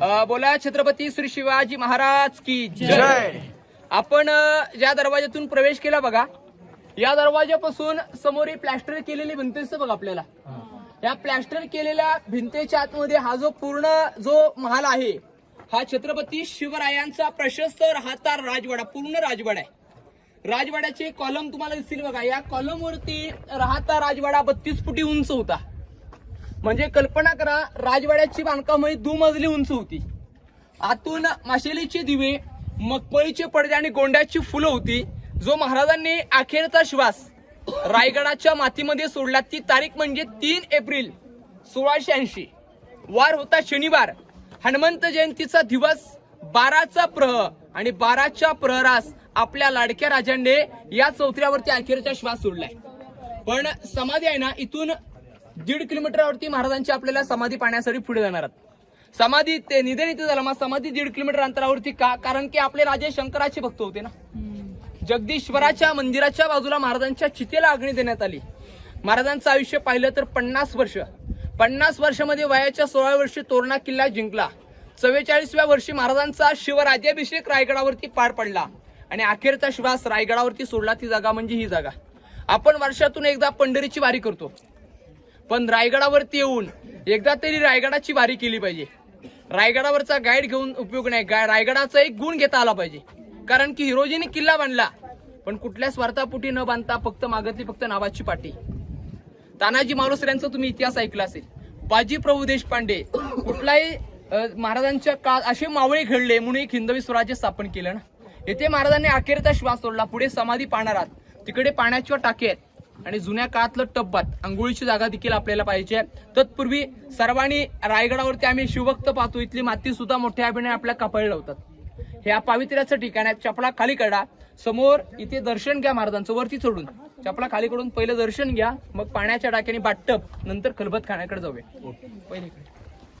बोला छत्रपती श्री शिवाजी महाराज की जय. आपण ज्या दरवाज्यातून प्रवेश केला बघा या दरवाज्यापासून समोर ही प्लॅस्टर केलेली भिंत दिसते बघा आपल्याला. या प्लॅस्टर केलेल्या भिंतीच्या आतमध्ये हा जो पूर्ण जो महाल आहे हा छत्रपती शिवरायांचा प्रशस्त राहता राजवाडा पूर्ण राजवाडा आहे. राजवाड्याचे कॉलम तुम्हाला दिसतील बघा या कॉलम वरती राहता राजवाडा बत्तीस फुटी उंच होता. म्हणजे कल्पना करा राजवाड्याची बांधकाम ही दुमजली उंच होती. आतून माशेलीचे दिवे मगपळीचे पडदे आणि गोंड्याची फुलं होती. जो महाराजांनी अखेरचा श्वास रायगडाच्या मातीमध्ये सोडला ती तारीख म्हणजे तीन एप्रिल सोळाशे ऐंशी. वार होता शनिवार. हनुमंत जयंतीचा दिवस बाराचा प्रह आणि बाराच्या प्रहरास आपल्या लाडक्या राजांनी या चौथऱ्यावरती अखेरचा श्वास सोडलाय. पण समाधी आहे ना इथून दीड किलोमीटरवरती महाराजांची आपल्याला समाधी पाहण्यासाठी पुढे जाणार आहेत. समाधी ते निधन इथे झालं मग समाधी दीड किलोमीटर अंतरावरती का? कारण की आपले राजे शंकराचे भक्त होते ना. जगदीश्वराच्या मंदिराच्या बाजूला महाराजांच्या चितेला अग्नी देण्यात आली. महाराजांचं आयुष्य पाहिलं तर पन्नास वर्ष. पन्नास वर्षामध्ये वयाच्या सोळा वर्षी तोरणा किल्ला जिंकला. चव्वेचाळीसव्या वर्षी महाराजांचा शिवराज्याभिषेक रायगडावरती पार पडला. आणि अखेरचा श्वास रायगडावरती सोडला ती जागा म्हणजे ही जागा. आपण वर्षातून एकदा पंढरीची वारी करतो. पण रायगडावरती येऊन एकदा तरी रायगडाची वारी केली पाहिजे. रायगडावरचा गाईड घेऊन उपयोग नाही. रायगडाचा एक गुण घेता आला पाहिजे. कारण की हिरोजीने किल्ला बांधला. पण कुठल्या स्वार्थापुटी न बांधता फक्त मागतली फक्त नावाची पाटी. तानाजी मालुसऱ्यांचा तुम्ही इतिहास ऐकला असेल. बाजी प्रभू देशपांडे कुठलाही महाराजांच्या काळ असे मावळे घडले म्हणून एक हिंदवी स्वराज्य स्थापन केलं ना. येथे महाराजांनी अखेरचा श्वास सोडला. पुढे समाधी पाहणार आहात. तिकडे पाण्याच्या टाके आहेत. आणि जुन्या काळातलं टब्बात आंघोळीची जागा देखील आपल्याला पाहिजे. तत्पूर्वी सर्वांनी रायगडावरती आम्ही शिवभक्त पाहतो. इथली माती सुद्धा मोठ्या अभिनय आपल्या कपाळी लावतात. हे या पावित्र्याचं ठिकाण आहे. चपला खाली काढा समोर इथे दर्शन घ्या महाराजांचं. वरती चढून. चपला खाली कडून पहिलं दर्शन घ्या. मग पाण्याच्या टाक्याने बाटप नंतर खलबत खाण्याकडे जाऊया. पहिले.